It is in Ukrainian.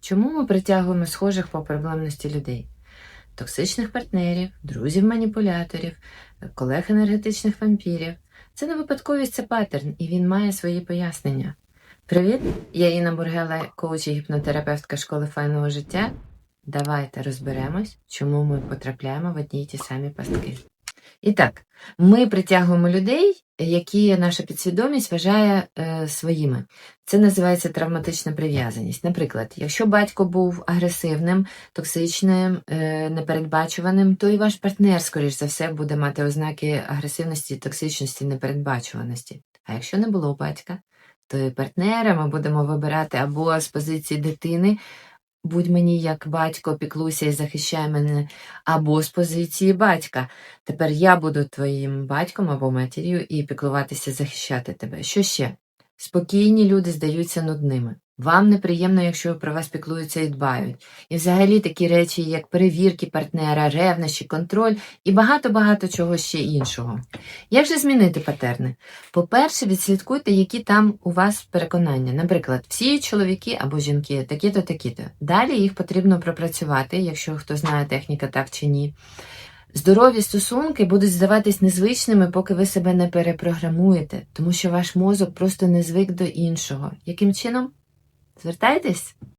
Чому ми притягуємо схожих по проблемності людей? Токсичних партнерів, друзів-маніпуляторів, колег енергетичних вампірів. Це не випадковість, це паттерн, і він має свої пояснення. Привіт! Я Інна Бургела, коуч і гіпнотерапевтка школи файного життя. Давайте розберемось, чому ми потрапляємо в одні й ті самі пастки. І так, ми притягуємо людей, які наша підсвідомість вважає е, своїми. Це називається травматична прив'язаність. Наприклад, якщо батько був агресивним, токсичним, е, непередбачуваним, то і ваш партнер, скоріш за все, буде мати ознаки агресивності, токсичності, непередбачуваності. А якщо не було батька, то і партнера ми будемо вибирати або з позиції дитини. Будь мені як батько, піклуйся і захищай мене, або з позиції батька. Тепер я буду твоїм батьком або матір'ю і піклуватися, захищати тебе. Що ще? Спокійні люди здаються нудними. Вам неприємно, якщо про вас піклуються і дбають. І взагалі такі речі, як перевірки партнера, ревнощі, контроль і багато-багато чого ще іншого. Як же змінити патерни? По-перше, відслідкуйте, які там у вас переконання. Наприклад, всі чоловіки або жінки такі-то, такі-то. Далі їх потрібно пропрацювати, якщо хто знає техніка так чи ні. Здорові стосунки будуть здаватись незвичними, поки ви себе не перепрограмуєте, тому що ваш мозок просто не звик до іншого. Яким чином? Звертайтесь!